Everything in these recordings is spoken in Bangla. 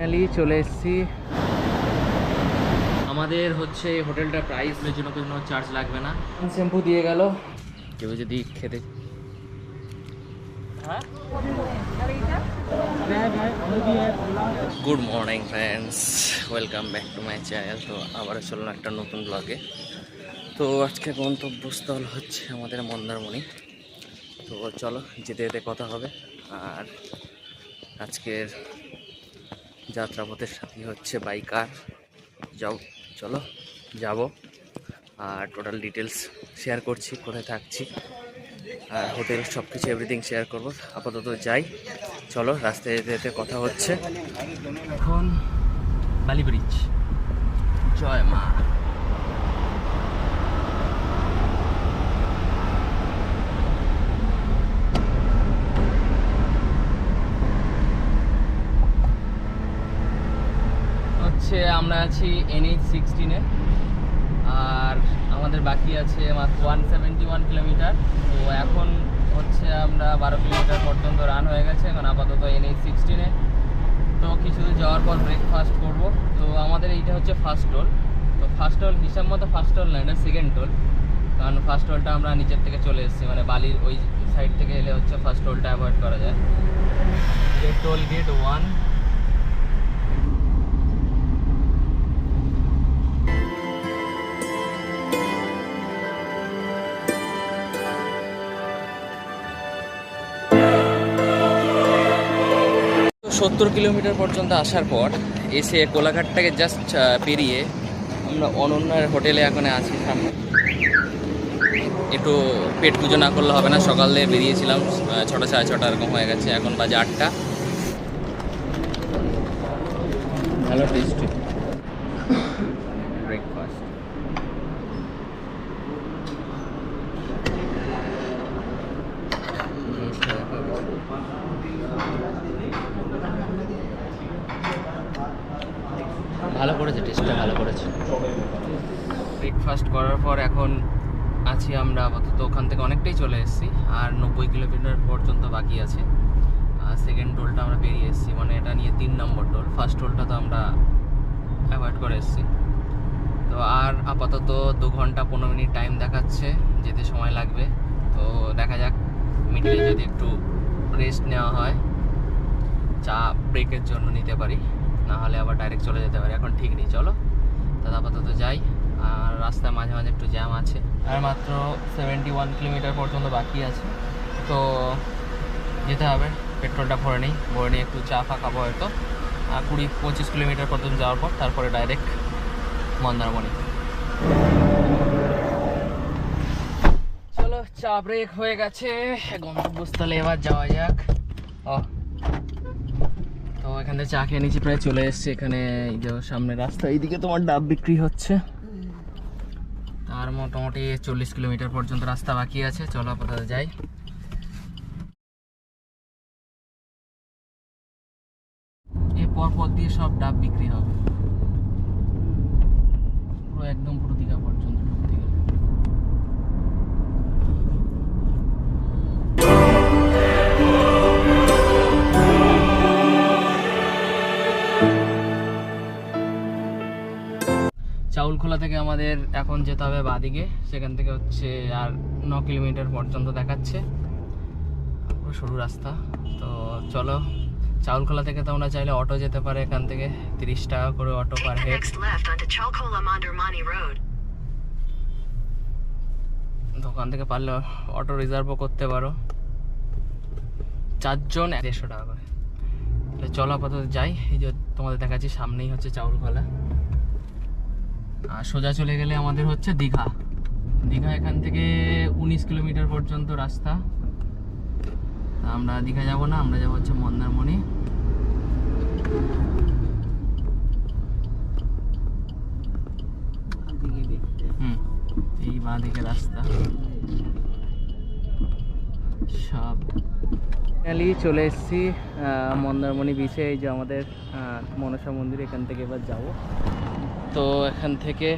ফাইনালি চলে এসেছি। আমাদের হচ্ছে এই হোটেলটার প্রাইসের জন্য কোনো চার্জ লাগবে না। শ্যাম্পু দিয়ে গেল। কেউ যদি খেতে good morning friends welcome back to my channel তো আবারও চলুন একটা নতুন ব্লগে তো আজকে গন্তব্যস্থল হচ্ছে আমাদের মন্দারমণি। তো চলো, যেতে যেতে কথা হবে। আর আজকের যাত্রাপথের সাথী হচ্ছে বাইকার যাও, চলো, যাব। আর টোটাল ডিটেলস শেয়ার করছি, কোথায় থাকছি। আর হোটেল সব কিছু এভরিথিং শেয়ার করব। আপাতত যাই। চলো, রাস্তায় যেতে যেতে কথা হচ্ছে। এখন বালি ব্রিজ জয় মা হচ্ছে আমরা আছি এনএইচ সিক্সটিনে আর আমাদের বাকি আছে মাত্র ওয়ান সেভেন্টি ওয়ান কিলোমিটার তো এখন হচ্ছে আমরা বারো কিলোমিটার পর্যন্ত রান হয়ে গেছে, এখন আপাতত এনএইচ সিক্সটিনে তো কিছু দূর যাওয়ার পর ব্রেকফাস্ট করব। তো আমাদের এইটা হচ্ছে ফার্স্ট টোল তো ফার্স্ট টোল হিসাব মতো ফার্স্ট টোল না, এটা সেকেন্ড টোল কারণ ফার্স্ট টোলটা আমরা নিচের থেকে চলে এসেছি মানে বালির ওই সাইড থেকে এলে হচ্ছে ফার্স্ট টোলটা অ্যাভয়েড করা যায়। টোল গেট ওয়ান সত্তর কিলোমিটার পর্যন্ত আসার পর এসে কোলাঘাটটাকে জাস্ট পেরিয়ে আমরা অনন্যার হোটেলে এখন আছি সামনে। একটু পেট পুজো না করলে হবে না, সকালে বেরিয়েছিলাম ছটা সাড়ে ছটা এরকম হয়ে গেছে, এখন বাজে আটটা। ভালো টেস্টি ব্রেকফাস্ট ভালো করেছে টেস্টটা ভালো করেছে ব্রেকফাস্ট করার পর এখন আছি আপাতত ওখান থেকে অনেকটাই চলে এসেছি। আর নব্বই কিলোমিটার পর্যন্ত বাকি আছে। আর সেকেন্ড টোলটা আমরা পেরিয়ে এসেছি। মানে এটা নিয়ে তিন নম্বর টোল ফার্স্ট টোলটা তো আমরা অ্যাভয়েড করে এসেছি। তো আর আপাতত দু ঘণ্টা পনেরো মিনিট টাইম দেখাচ্ছে। যেতে সময় লাগবে। তো দেখা যাক মিডিলে যদি একটু রেস্ট নেওয়া হয়, চা ব্রেকের জন্য নিতে পারি। না হলে আবার ডাইরেক্ট চলে যেতে পারি। এখন ঠিক নেই। চলো, তাহলে আপাতত যাই। আর রাস্তায় মাঝে মাঝে একটু জ্যাম আছে। আর মাত্র সেভেন্টি ওয়ান কিলোমিটার পর্যন্ত বাকি আছে। তো যেতে হবে, পেট্রোলটা ভরে নিই। ভরে নিয়ে একটু চা ফা খাব হয়তো। আর কুড়ি পঁচিশ কিলোমিটার পর্যন্ত যাওয়ার পর তারপরে ডাইরেক্ট মন্দারমণি। চলো, চা ব্রেক হয়ে গেছে। গন্তব্যস্থলে এবার যাওয়া যাক। ও তো এখান চা খেয়ে নিয়েছি প্রায় চলে এসেছি। এখানে এই যে সামনে রাস্তা, এইদিকে তোমার ডাব বিক্রি হচ্ছে। তার মোটামুটি চল্লিশ কিলোমিটার পর্যন্ত রাস্তা বাকি আছে। চলো আপাতত যাই। পর দিয়ে সব ডাব বিক্রি হবে। পুরো একদম পুরো দীঘা পর্যন্ত। চাউলখোলা থেকে আমাদের এখন যেতে হবে বাদিকে। সেখান থেকে হচ্ছে আর ন কিলোমিটার পর্যন্ত দেখাচ্ছে। সরু রাস্তা। তো চলো চাউলখোলা থেকে তো তোমরা চাইলে অটো যেতে পারে এখান থেকে। তিরিশ টাকা করে অটো পার হেড. দোকান থেকে পারলে অটো রিজার্ভও করতে পারো। চারজন দেড়শো টাকা করে। তাহলে চলো আপাতত যাই। এই যে তোমাদের দেখাচ্ছি সামনেই হচ্ছে চাউলখোলা। আর সোজা চলে গেলে আমাদের হচ্ছে দীঘা। দীঘা এখান থেকে উনিশ কিলোমিটার পর্যন্ত রাস্তা। আমরা দীঘা যাব না, আমরা যাব হচ্ছে মন্দারমণি। হুম, এই রাস্তা। সব চলে এসেছি মন্দারমণি বিচে এই যে আমাদের মনসা মন্দির এখান থেকে এবার যাব। তো এখান থেকে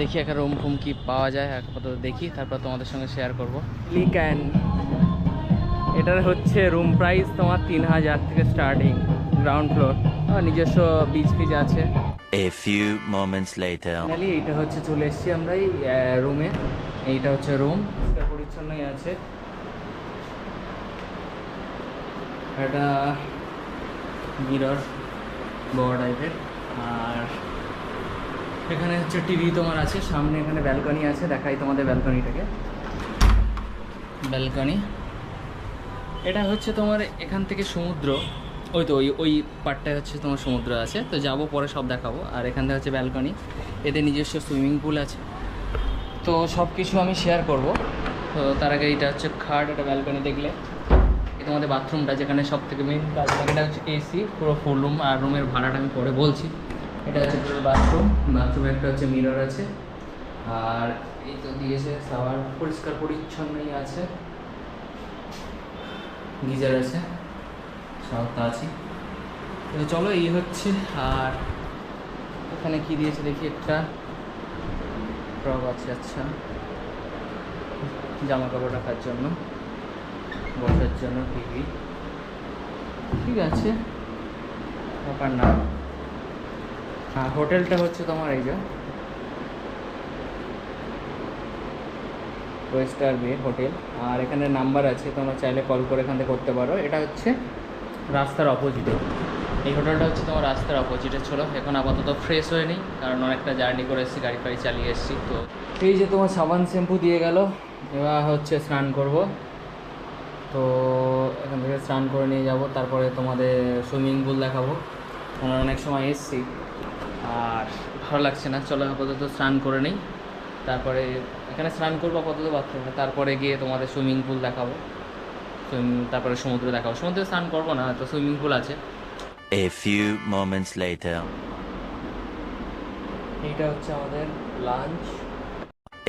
দেখি একটা রুম ফুম কি পাওয়া যায় আপাতত দেখি তারপর তোমাদের সঙ্গে শেয়ার করব। ক্যান এটার হচ্ছে রুম প্রাইস তোমার তিন হাজার থেকে স্টার্টিং গ্রাউন্ড ফ্লোর নিজস্ব বিচ ফিচ আছে। A few moments later. এইটা হচ্ছে চলে এসেছি আমরা এই রুমে এইটা হচ্ছে রুম পরিচ্ছন্নই আছে। এটা মিরর বড় টাইপের আর এখানে হচ্ছে টিভি তোমার আছে সামনে এখানে ব্যালকনি আছে দেখাই তোমাদের ব্যালকনিটাকে ব্যালকনি এটা হচ্ছে তোমার এখান থেকে সমুদ্র ওই তো ওই ওই পার্টটায় হচ্ছে তোমার সমুদ্র আছে তো যাব পরে সব দেখাবো। আর এখান থেকে হচ্ছে ব্যালকনি এতে নিজস্ব সুইমিং পুল আছে। তো সব কিছু আমি শেয়ার করব। তো তার আগে এটা হচ্ছে খাট এটা ব্যালকনি দেখলে। এটা আমাদের বাথরুমটা যেখানে সব থেকে মেন কাজ এটা হচ্ছে এসি পুরো ফুল রুম আর রুমের ভাড়াটা আমি পরে বলছি। এটা হচ্ছে পুরো বাথরুম বাথরুমে একটা হচ্ছে মিরর আছে। আর এই তো দিয়েছে সাওয়ার পরিষ্কার পরিচ্ছন্নই আছে। গিজার আছে, সব আছে তো চলো, এই হচ্ছে, আর এখানে কি দিয়েছে দেখি একটা। ট্রক আছে আচ্ছা। জামা কাপড় রাখার জন্য, বসার জন্য টিভি। ঠিক আছে। ব্যাপার না। হ্যাঁ হোটেলটা হচ্ছে তোমার এই যে। ওয়েস্টার বে হোটেল। আর এখানে নাম্বার আছে, তোমরা চাইলে কল করে এখান থেকে করতে পারো। এটা হচ্ছে রাস্তার অপোজিটে। এই হোটেলটা হচ্ছে তোমার রাস্তার অপোজিটে ছিল এখন আপাতত ফ্রেশ হয়ে নিই, কারণ অনেকটা জার্নি করে এসেছি, গাড়ি ফাড়ি চালিয়ে এসেছি, তো এই যে তোমার সাবান শ্যাম্পু দিয়ে গেল, এবার হচ্ছে স্নান করব। তো এখান থেকে স্নান করে নিয়ে যাব, তারপরে তোমাদের সুইমিং পুল দেখাবো। আমরা অনেক সময় এসেছি। আর ভালো লাগছে না। চলো আপাতত স্নান করে নিই। তারপরে এখানে স্নান করব আপাতত বাথরুমে। তারপরে গিয়ে তোমাদের সুইমিং পুল দেখাবো। সুইমিং তারপরে সমুদ্র দেখাবো। সমুদ্রে স্নান করব না তো সুইমিং পুল আছে। A few moments later. এইটা হচ্ছে আমাদের lunch.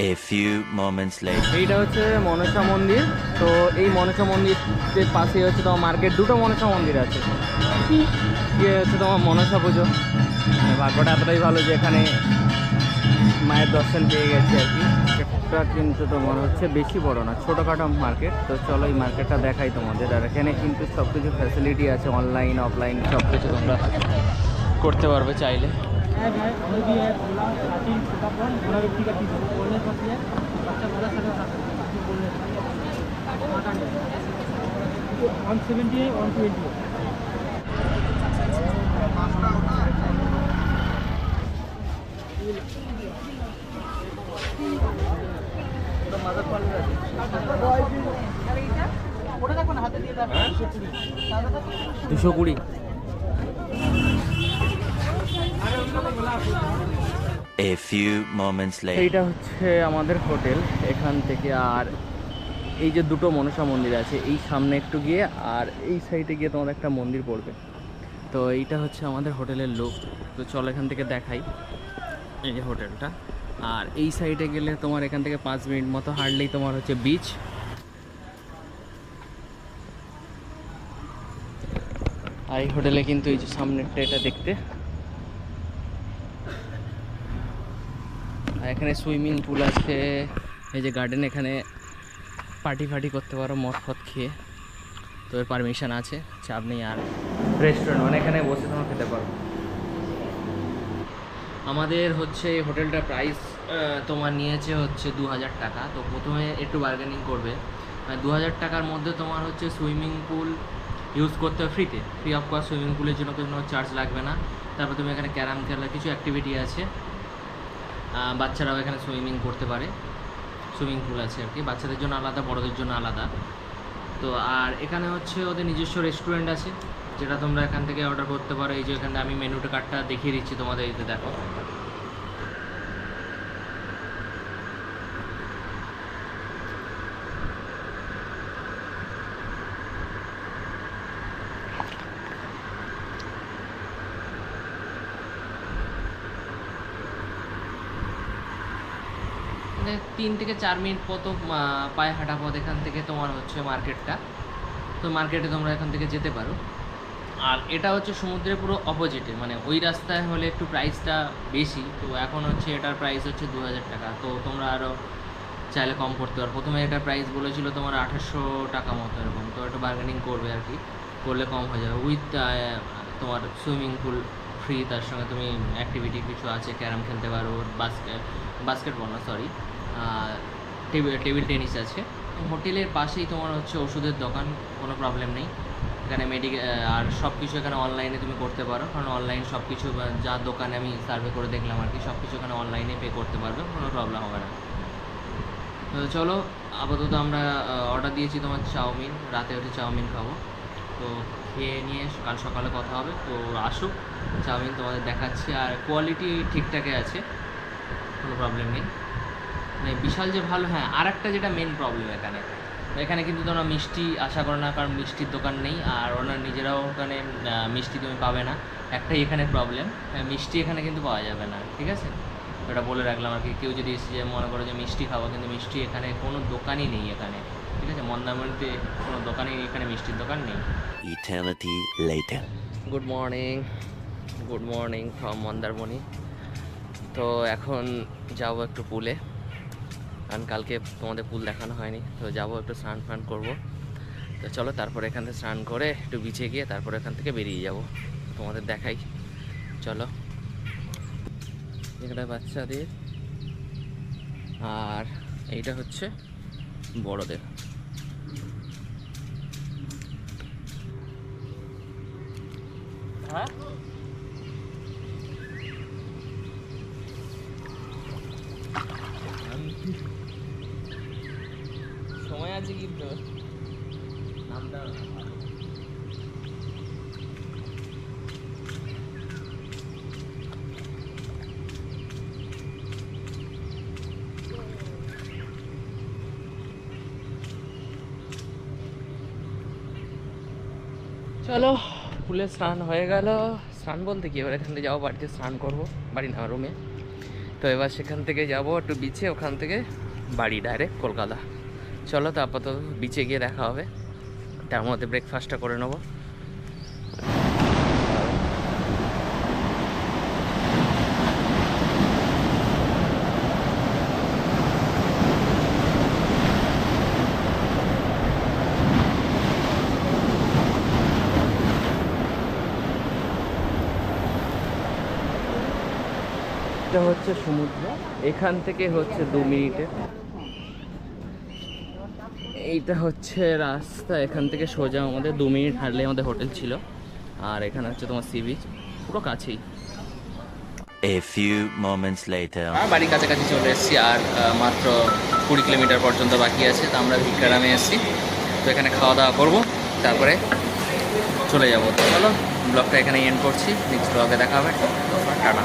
A few moments later. এইটা হচ্ছে মনসা মন্দির। তো এই মনসা মন্দিরের পাশে হচ্ছে তোমার মার্কেট। দুটো মনসা মন্দির আছে। ইয়ে হচ্ছে তোমার মনসা পুজো। ভাগ্যটা এতটাই ভালো যে এখানে মায়ের দর্শন পেয়ে গেছি আর কি। মার্কেটটা কিন্তু তোমার হচ্ছে বেশি বড় না, ছোটোখাটো মার্কেট তো চলো এই মার্কেটটা দেখাই তোমাদের। আর এখানে কিন্তু সব কিছু ফ্যাসিলিটি আছে অনলাইন অফলাইন সব কিছু তোমরা করতে পারবে চাইলে। ওয়ান সেভেন্টি ওয়ান টোয়েন্টি দুশো কুড়ি। A few moments later. এইটা হচ্ছে আমাদের হোটেল এখান থেকে আর এই যে দুটো মনসা মন্দির আছে এই সামনে একটু গিয়ে আর এই সাইডে গিয়ে তোমাদের একটা মন্দির পড়বে। তো এইটা হচ্ছে আমাদের হোটেলের লোক। তো চল এখান থেকে দেখাই এই যে হোটেলটা। আর এই সাইডে গেলে তোমার এখান থেকে পাঁচ মিনিট মতো হাঁটলেই তোমার হচ্ছে বিচ আর এই হোটেলে কিন্তু এই যে সামনেরটা এটা দেখতে। আর এখানে সুইমিং পুল আছে, এই যে গার্ডেন এখানে পার্টি ফার্টি করতে পারো, মদ ফদ খেয়ে। তো এর পারমিশন আছে, চাপ নেই আর রেস্টুরেন্ট মানে এখানে বসে তোমার খেতে পারো। আমাদের হচ্ছে এই হোটেলটার প্রাইস তোমার নিয়েছে হচ্ছে দু হাজার টাকা। তো প্রথমে একটু বার্গেনিং করবে। দু হাজার টাকার মধ্যে তোমার হচ্ছে সুইমিং পুল ইউজ করতে হবে ফ্রিতে ফ্রি অফ কস্ট সুইমিং পুলের জন্য কোনো চার্জ লাগবে না। তারপর তুমি এখানে ক্যারাম খেলার কিছু অ্যাক্টিভিটি আছে। বাচ্চারাও এখানে সুইমিং করতে পারে। সুইমিং পুল আছে আর কি। বাচ্চাদের জন্য আলাদা, বড়দের জন্য আলাদা। তো আর এখানে হচ্ছে ওদের নিজস্ব রেস্টুরেন্ট আছে। যেটা তোমরা এখান থেকে অর্ডার করতে পারো। এই যে এখানে আমি মেনুটা কার্ডটা দেখিয়ে দিচ্ছি তোমাদের এতে দেখো। তিন থেকে চার মিনিট আহ, পায়ে হাঁটা পথ এখান থেকে তোমার হচ্ছে মার্কেটটা। তো মার্কেটে তোমরা এখান থেকে যেতে পারো। আর এটা হচ্ছে সমুদ্রের পুরো অপোজিটে মানে ওই রাস্তায় হলে একটু প্রাইসটা বেশি। তো এখন হচ্ছে এটার প্রাইস হচ্ছে দু হাজার টাকা। তো তোমরা আরও চাইলে কম করতে পারো। প্রথমে এটার প্রাইস বলেছিল তোমার আঠাশশো টাকা মতো এরকম। তো একটু বার্গেনিং করবে আর কি। করলে কম হয়ে যাবে। উইথ তোমার সুইমিং পুল ফ্রি তার সঙ্গে তুমি অ্যাক্টিভিটি কিছু আছে ক্যারাম খেলতে পারো বাস্কেট বাস্কেটবল না সরি টেবিল টেবিল টেনিস আছে। হোটেলের পাশেই তোমার হচ্ছে ওষুধের দোকান, কোনো প্রবলেম নেই। এখানে মেডিকেল আর সব কিছু এখানে অনলাইনে তুমি করতে পারো। কারণ অনলাইন সব কিছু যা দোকানে আমি সার্ভে করে দেখলাম আর কি সব কিছু এখানে অনলাইনে পে করতে পারবে, কোনো প্রবলেম হবে না। তো চলো, আপাতত আমরা অর্ডার দিয়েছি তোমার চাউমিন। রাতে হচ্ছে চাউমিন খাব। তো খেয়ে নিয়ে কাল সকালে কথা হবে। তো আসুক, চাউমিন তোমাদের দেখাচ্ছি। আর কোয়ালিটি ঠিকঠাকই আছে, কোনো প্রবলেম নেই। মানে বিশাল যে ভালো হ্যাঁ আর একটা যেটা মেন প্রবলেম এখানে। এখানে কিন্তু তোমরা মিষ্টি আশা করো না কারণ মিষ্টির দোকান নেই আর ওনার নিজেরাও ওখানে মিষ্টি তুমি পাবে না। একটাই এখানে প্রবলেম মিষ্টি এখানে কিন্তু পাওয়া যাবে না ঠিক আছে? ওটা বলে রাখলাম আর কি কেউ যদি এসে যে মনে করো যে মিষ্টি খাব কিন্তু মিষ্টি এখানে কোনো দোকানই নেই এখানে ঠিক আছে? মন্দারমণিতে কোনো দোকানই এখানে মিষ্টির দোকান নেই. Good morning good morning from Mandarmani. তো এখন যাব একটু পুলে। কারণ কালকে তোমাদের পুল দেখানো হয়নি, তো যাব একটু স্নান ফান করব। তো চলো তারপরে এখান থেকে স্নান করে একটু বিচে গিয়ে তারপরে এখান থেকে বেরিয়ে যাব, তোমাদের দেখাই। চলো। এখানে বাচ্চাদের। আর এইটা হচ্ছে বড়দের হ্যাঁ সময় আছে কিন্তু চলো পুলে স্নান হয়ে গেল। স্নান বলতে কি? এবার এখান থেকে যাব বাড়িতে স্নান করব বাড়ি না রুমে তো এবার সেখান থেকে যাব একটু বিচে ওখান থেকে বাড়ি ডাইরেক্ট কলকাতা। চলো তো আপাতত বিচে গিয়ে দেখা হবে। তার মধ্যে ব্রেকফাস্টটা করে নেব। এটা হচ্ছে সমুদ্র। এখান থেকে হচ্ছে দু মিনিটে এইটা হচ্ছে রাস্তা এখান থেকে সোজা আমাদের দু মিনিট হাঁটলে আমাদের হোটেল ছিল। আর এখানে হচ্ছে তোমার সি বিচ পুরো কাছেই। A few moments later. আর বাড়ির কাছাকাছি চলে এসেছি আর মাত্র কুড়ি কিলোমিটার পর্যন্ত বাকি আছে তো আমরা ভিকারামে এসেছি। তো এখানে খাওয়া দাওয়া করব তারপরে চলে যাব। তো চলো ব্লগটা এখানে এন্ড করছি নেক্সট ব্লগে দেখা হবে। টাটা।